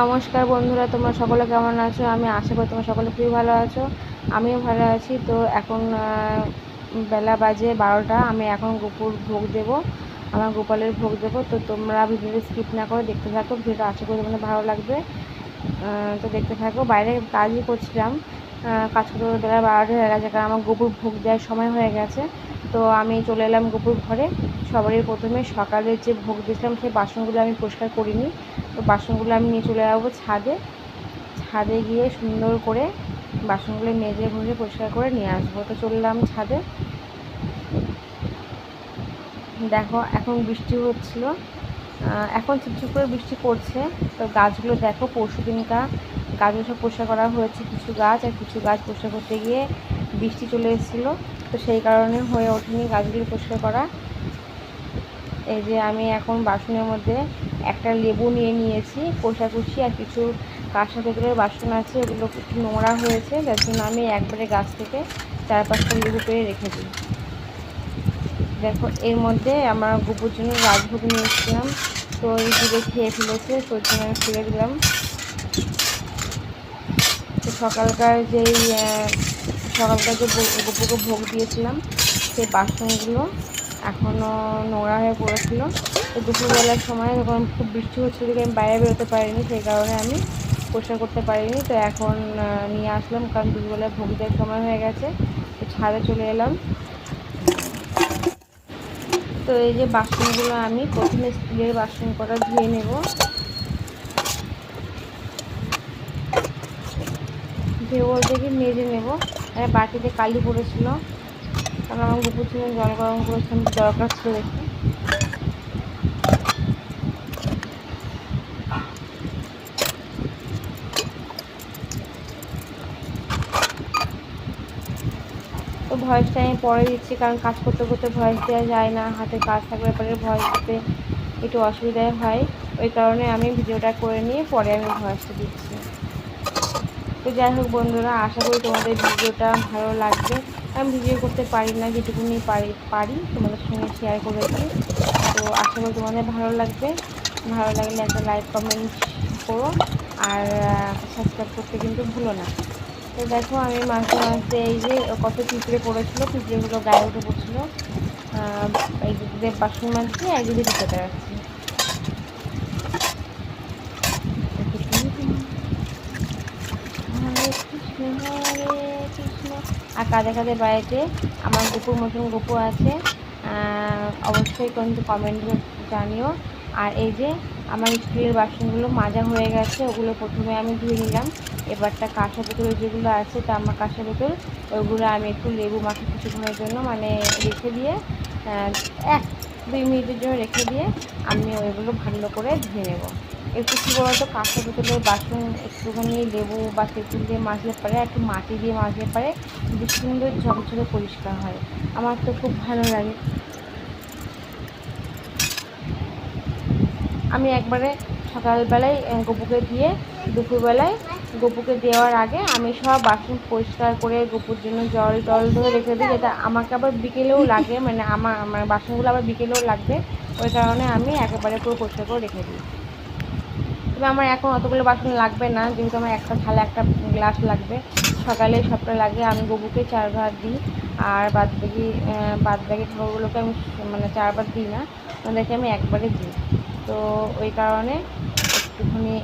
নমস্কার বন্ধুরা, তোমরা সকলে কেমন আছো? আমি আশা করি তোমরা সকলে খুবই ভালো আছো। আমিও ভালো আছি। তো এখন বেলা বাজে বারোটা। আমি এখন গোপুর ভোগ দেব। আমার গোপালের ভোগ দেবো। তো তোমরা ভিডিওটা স্কিপ না করে দেখতে থাকো। ভিডিওটা আশা করি তোমাদের ভালো লাগবে। তো দেখতে থাকো। বাইরে কাজই করছিলাম। কাজ করতে বেলা বারোটা হয়ে গেছে। কারণ আমার গোপুর ভোগ দেওয়ার সময় হয়ে গেছে। তো আমি চলে এলাম গোপুর ঘরে। সবারই প্রথমে সকালে যে ভোগ দিয়েছিলাম, সেই বাসনগুলো আমি পরিষ্কার করিনি। তো বাসনগুলো আমি নিয়ে চলে যাব ছাদে। ছাদে গিয়ে সুন্দর করে বাসনগুলো মেজে ঘুরে পরিষ্কার করে নিয়ে আসব। তো চললাম ছাদে। দেখো, এখন বৃষ্টি হচ্ছিল। এখন ছিপছিপ করে বৃষ্টি পড়ছে। তো গাছগুলো দেখো, পরশু দিনকার গাছগুলো সব পরিষ্কার করা হয়েছে। কিছু গাছ আর কিছু গাছ পরিষ্কার করতে গিয়ে বৃষ্টি চলে এসেছিল। তো সেই কারণে হয়ে ওঠেনি গাছগুলি পরিষ্কার করা। এই যে আমি এখন বাসনের মধ্যে একটা লেবু নিয়ে নিয়েছি, কষাকুষি আর কিছু কাঁসা ভেতরের বাসন আছে, ওগুলো একটু নোংরা হয়েছে, যার জন্য আমি একবারে গাছ থেকে চার পাঁচটা লেবু পেরে রেখে দিই। দেখো, এর মধ্যে আমার গুপুর জন্য রাজভোগ নিয়ে এসেছিলাম তো এই দিকে খেয়ে ফেলেছে, তো ওর জন্য আমি ফেলে দিলাম। তো সকালকার যেই সকালকার যে ভোগ- ভোগ দিয়েছিলাম, সেই বাসনগুলো এখনও নোংরা হয়ে পড়েছিল। তো দুপুরবেলার সময় যখন খুব বৃষ্টি হচ্ছিল দেখে আমি বাইরে বেরোতে পারিনি, সেই কারণে আমি পরিষ্কার করতে পারিনি। তো এখন নিয়ে আসলাম কারণ দুপুরবেলায় ভোগ দেওয়ার সময় হয়ে গেছে। তো ছাদে চলে এলাম। তো এই যে বাসনগুলো আমি প্রথমে স্টিলের বাসন করা ধুয়ে নেব। ধুয়ে বলতে কি মেজে নেব। আর বাটিতে কালি পড়েছিল। কারণ আমার গুপুর ছিল জল গরম করেছিলাম দরকার ছিল দেখে তো ভয়েসটা আমি পরে দিচ্ছি, কারণ কাজ করতে করতে ভয়েস দেওয়া যায় না। হাতে কাজ থাকলে পরে ভয়েস দিতে একটু অসুবিধায় হয়। ওই কারণে আমি ভিডিওটা করে নিয়ে পরে আমি ভয়েসটা দিচ্ছি। তো যাই হোক বন্ধুরা আশা করি তোমাদের ভিডিওটা ভালো লাগবে। আমি ভিডিও করতে পারি না যেটুকুনি পারি পারি তোমাদের সঙ্গে শেয়ার করেছি। তো আশা করি তোমাদের ভালো লাগবে। ভালো লাগলে একটা লাইক কমেন্ট করো। আর সাবস্ক্রাইব করতে কিন্তু ভুলো না। তো দেখো আমি মাঝে মাঝে এই যে কত পিঁপড়ে পড়েছিল পিঁপড়েগুলো গায়ে উঠে পড়ছিলো। আহ, এই দিকে বাসন মাজছি একদিকে দিতে বেড়াচ্ছি হরে কৃষ্ণ হরে কৃষ্ণ কাঁধে কাঁধে বাড়িতে আমার গুপুর মতন গুপু আছে। অবশ্যই কিন্তু কমেন্টে জানিও। আর এই যে আমার স্টিলের বাসনগুলো মাজা হয়ে গেছে, ওগুলো প্রথমে আমি ধুয়ে নিলাম। এবারটা কাঁসা বোতলের যেগুলো আছে, তা আমার কাঁসা বোতল ওইগুলো আমি একটু লেবু মাখি কিছুক্ষণের জন্য মানে রেখে দিয়ে এক দুই মিনিটের জন্য রেখে দিয়ে আমি ওইগুলো ভালো করে ধুয়ে নেব। একটু কী বলতো কাঁসা বোতলের বাসন একটুখানি লেবু বা তেঁতুল দিয়ে মাজলে পারে একটু মাটি দিয়ে মাজলে পারে বেশ সুন্দর ঝকঝকে পরিষ্কার হয়। আমার তো খুব ভালো লাগে। আমি একবারে সকালবেলায় গপুকে দিয়ে দুপুরবেলায় গপুকে দেওয়ার আগে আমি সব বাসন পরিষ্কার করে গপুর জন্য জল টল ধরে রেখে দিই, যেটা আমাকে আবার বিকেলেও লাগে মানে আমার আমার বাসনগুলো আবার বিকেলেও লাগবে, ওই কারণে আমি একেবারে পুরো পরিষ্কার করে রেখে দিই। তবে আমার এখন অতগুলো বাসন লাগবে না, যেহেতু আমার একটা থালা, একটা গ্লাস লাগবে। সকালে সবটা লাগে, আমি গবুকে চার ভাত দিই, আর বাদ বাকি বাদ বাকি ঠাকুরগুলোকে আমি মানে চারবার দিই না, ওদেরকে আমি একবারে দিই। তো ওই কারণে একটুখানি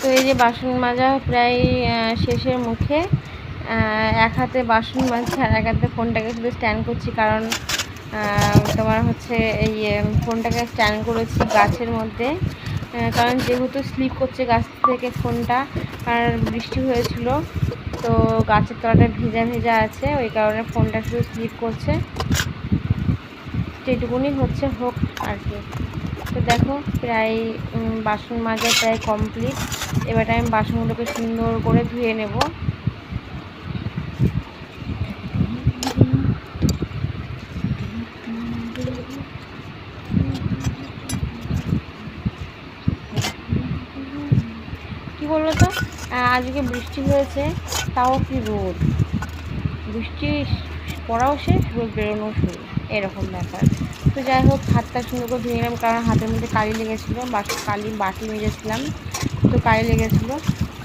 তো এই যে বাসন মাজা প্রায় শেষের মুখে। এক হাতে বাসন মাজছি আর এক হাতে ফোনটাকে শুধু স্ট্যান্ড করছি কারণ তোমার হচ্ছে এই ফোনটাকে স্ট্যান্ড করেছি গাছের মধ্যে। কারণ যেহেতু স্লিপ করছে গাছ থেকে ফোনটা, আর বৃষ্টি হয়েছিল, তো গাছের তলাটা ভেজা ভেজা আছে, ওই কারণে ফোনটা শুধু স্লিপ করছে। যেটুকুনি হচ্ছে হোক আর কি। তো দেখো, প্রায় বাসন মাজা প্রায় কমপ্লিট এবার আমি বাসনগুলোকে সুন্দর করে ধুয়ে নেব। কি বলল তো আজকে বৃষ্টি হয়েছে, তাও কি রোদ? বৃষ্টি পড়াও শেষ, রোদ বেরোনো শুরু। এরকম ব্যাপার। তো যাই হোক, হাতটা সুন্দর করে ধুয়ে নিলাম, কারণ হাতের মধ্যে কালি লেগেছিলো, বাসি, কালি বাটি মেজেছিলাম, তো কালি লেগেছিলো।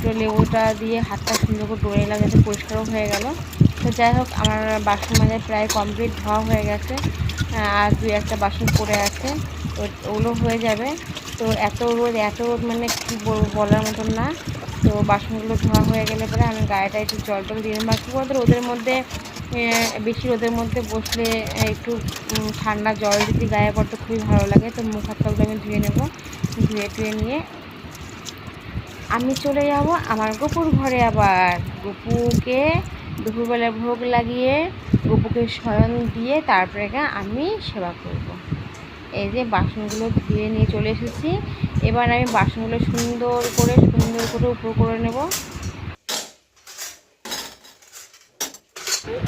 তো লেবুটা দিয়ে হাতটা সুন্দর করে ধরে নিলাম, যাতে পরিষ্কারও হয়ে গেল। তো যাই হোক, আমার বাসন মাজা প্রায় কমপ্লিট, ধোয়া হয়ে গেছে। আর দুই একটা বাসন পড়ে আছে ওগুলো হয়ে যাবে। তো এত রোদ এত রোদ মানে কী বলব বলার মতন না। তো বাসনগুলো ধোয়া হয়ে গেলে পরে আমি গায়েটা একটু জল টল দিয়ে বা কী বলতো, রোদের মধ্যে বেশি রোদের মধ্যে বসলে একটু ঠান্ডা জল যদি গায়ে পড়তে খুবই ভালো লাগে। তো মুখ হাত পাগুলো আমি ধুয়ে নেব, ধুয়ে টুয়ে নিয়ে আমি চলে যাব আমার গপুর ঘরে আবার। গপুকে দুপুরবেলা ভোগ লাগিয়ে, গপুকে শয়ন দিয়ে তারপরে আমি সেবা করব। এই যে বাসনগুলো ধুয়ে নিয়ে চলে এসেছি। এবার আমি বাসনগুলো সুন্দর করে সুন্দর করে উপর করে নেব।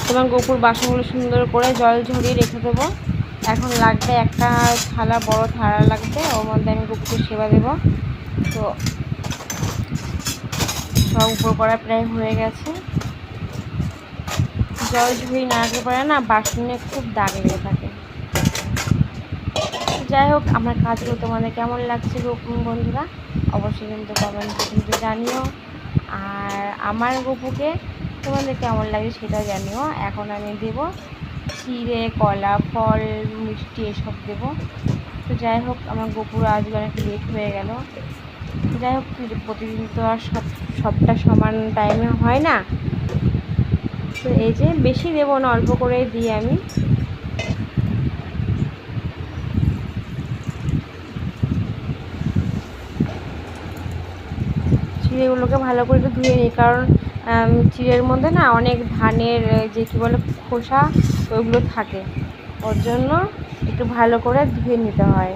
তোমার গোপুর বাসনগুলো সুন্দর করে জল ঝরিয়ে রেখে দেবো। এখন লাগবে একটা থালা, বড় থালা লাগবে। ওর মধ্যে আমি গোপুকে সেবা দেবো। তো সব উপর করা প্রায় হয়ে গেছে। জল ঝুড়ি না রাখতে পারে না, বাসনে খুব দাগ লেগে থাকে। যাই হোক, আমার কাজগুলো তোমাদের কেমন লাগছে বন্ধুরা, অবশ্যই কিন্তু কমেন্টে কিন্তু জানিও। আর আমার গপুকে তোমাদের কেমন লাগে সেটা জানিও। এখন আমি দেব চিড়ে, কলা, ফল, মিষ্টি এসব দেবো। তো যাই হোক, আমার গপুর আজকে অনেক লেট হয়ে গেল। যাই হোক প্রতিদিন তো আর সব সবটা সমান টাইমে হয় না। তো এই যে বেশি দেবো না, অল্প করে দিই আমি। চিড়েগুলোকে ভালো করে একটু ধুয়ে নিই। কারণ চিড়ের মধ্যে না অনেক ধানের যে কী বলে, খোসা, ওইগুলো থাকে। ওর জন্য একটু ভালো করে ধুয়ে নিতে হয়।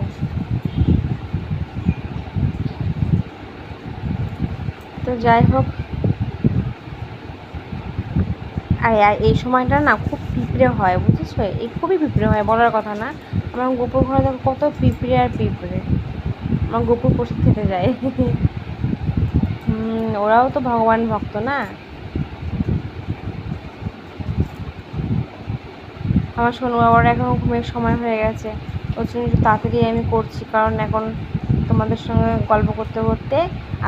তো যাই হোক। আর এই সময়টা না খুব পিঁপড়ে হয়, বুঝেছ? এই খুবই পিঁপড়ে হয়, বলার কথা না। আমার গোপুর ঘরে দেখো কত পিঁপড়ে আর পিঁপড়ে। আমার গোপুর প্রসাদ খেতে যায়। ওরাও তো ভগবান ভক্ত না? আমার শোনো বাবার এখন ঘুমের সময় হয়ে গেছে। ওর জন্য একটু তাড়াতাড়ি আমি করছি, কারণ এখন তোমাদের সঙ্গে গল্প করতে করতে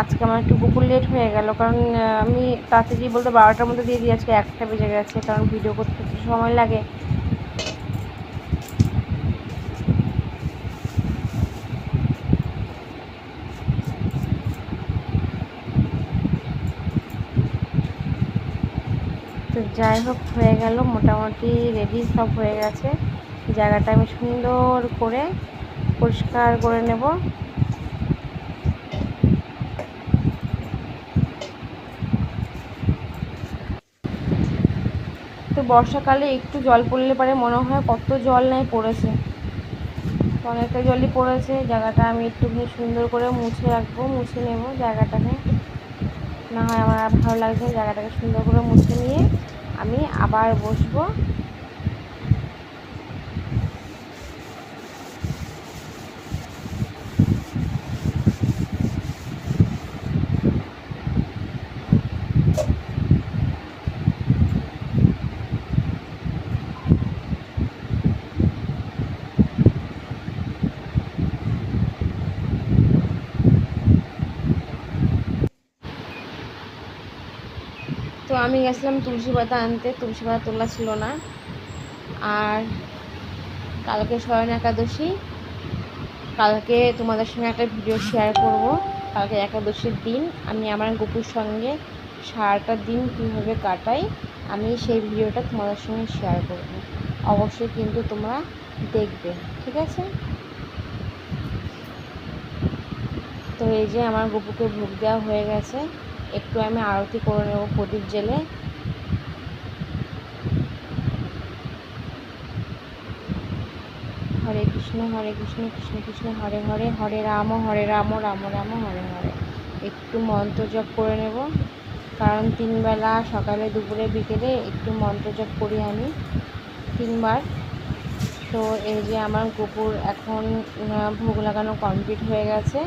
আজকে আমার একটু বুকুর লেট হয়ে গেল। কারণ আমি তাড়াতাড়ি বলতে বারোটার মধ্যে দিয়ে দিই, আজকে একটা বেজে গেছে, কারণ ভিডিও করতে একটু সময় লাগে। যাই হোক, হয়ে গেল, মোটামুটি রেডি সব হয়ে গেছে। জায়গাটা আমি সুন্দর করে পরিষ্কার করে নেব। তো বর্ষাকালে একটু জল পড়লে পরে, মনে হয় কত জল নাই পড়েছে। অনেকটা জলই পড়েছে, জায়গাটা আমি একটুখানি সুন্দর করে মুছে রাখব, মুছে নেব জায়গাটাকে। না হয় আমার আর ভালো লাগছে জায়গাটাকে সুন্দর করে মুছে নিয়ে আমি আবার বসবো তো আমি গেছিলাম তুলসী পাতা আনতে, তুলসী পাতা তোলা ছিল না। আর কালকে স্বয়ন একাদশী। কালকে তোমাদের সঙ্গে একটা ভিডিও শেয়ার করব। কালকে একাদশীর দিন, আমি আমার গপুর সঙ্গে সারাটা দিন কীভাবে কাটাই, আমি সেই ভিডিওটা তোমাদের সঙ্গে শেয়ার করব। অবশ্যই কিন্তু তোমরা দেখবে, ঠিক আছে? তো এই যে আমার গপুকে ভোগ দেওয়া হয়ে গেছে। একটু আমি আরতি করে নেব প্রদীপ জেলে হরে কৃষ্ণ হরে কৃষ্ণ কৃষ্ণ কৃষ্ণ, হরে হরে হরে রাম হরে রাম রাম রাম, হরে হরে। একটু মন্ত্র জপ করে নেব, কারণ তিনবেলা সকালে, দুপুরে, বিকেলে একটু মন্ত্র জপ করি আমি তিনবার। তো এই যে আমার গোপুর এখন ভোগ লাগানো কমপ্লিট হয়ে গেছে।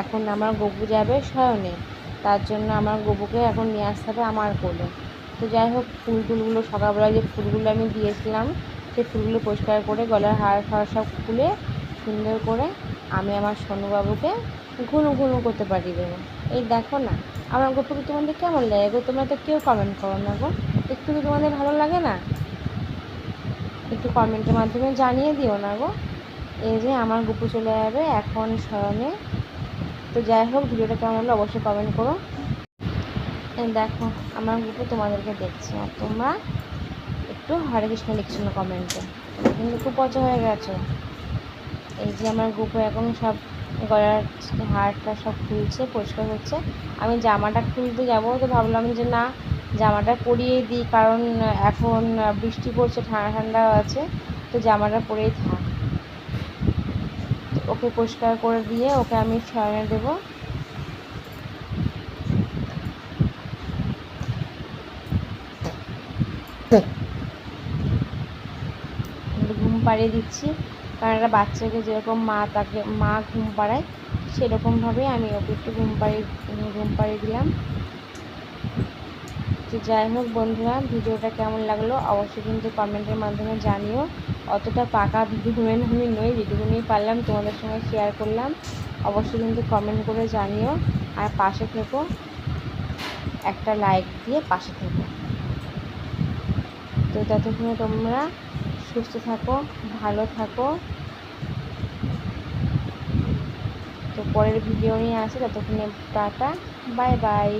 এখন আমার গপু যাবে শয়নে তার জন্য আমার গবুকে এখন নিয়ে আসতে হবে আমার কোলে। তো যাই হোক ফুল টুলগুলো সকালবেলা যে ফুলগুলো আমি দিয়েছিলাম, সেই ফুলগুলো পরিষ্কার করে গলার হার ফার সব খুলে সুন্দর করে আমি আমার সোনুবাবুকে ঘুনু ঘুনু করতে পারি দেবো। এই দেখো না, আমার গল্পকে তোমাদের কেমন লাগে গো? তোমরা তো কেউ কমেন্ট করো না গো। একটু কি তোমাদের ভালো লাগে না? একটু কমেন্টের মাধ্যমে জানিয়ে দিও না গো। এই যে আমার গুপু চলে যাবে এখন শয়নে তো যাই হোক, ভিডিওটা কেমন হলো অবশ্যই কমেন্ট করো। দেখো, আমার গ্রুপে তোমাদেরকে দেখছে। আর তোমরা একটু হরে কৃষ্ণ লিখছো না কমেন্টে কিন্তু খুব পচা হয়ে গেছো। এই যে আমার গ্রুপে এখন সব গলার হাড়টা সব খুলছে, পরিষ্কার হচ্ছে। আমি জামাটা খুলতে যাব তো ভাবলাম যে না, জামাটা পরিয়ে দিই। কারণ এখন বৃষ্টি পড়ছে, ঠান্ডা ঠান্ডা আছে। তো জামাটা পরেই থাক। ওকে পরিষ্কার করে দিয়ে ওকে আমি শয়নে দেব। ঘুম পাড়িয়ে দিচ্ছি। কারণ একটা বাচ্চাকে যেরকম মা তাকে, মা ঘুম পাড়ায়, সেরকমভাবেই আমি ওকে একটু ঘুম পাড়িয়ে ঘুম পাড়িয়ে দিলাম। তো যাই হোক বন্ধুরা, ভিডিওটা কেমন লাগল অবশ্যই কিন্তু কমেন্টের মাধ্যমে জানিও। অতটা পাকা ভিডিওম্যান আমি নই যেটুকুনি পারলাম, তোমাদের সঙ্গে শেয়ার করলাম। অবশ্যই কিন্তু কমেন্ট করে জানিও। আর পাশে থেকো, একটা লাইক দিয়ে পাশে থেকো। তো ততক্ষণে তোমরা সুস্থ থাকো, ভালো থাকো। তো পরের ভিডিও নিয়ে আসে, ততক্ষণে টাটা বাই বাই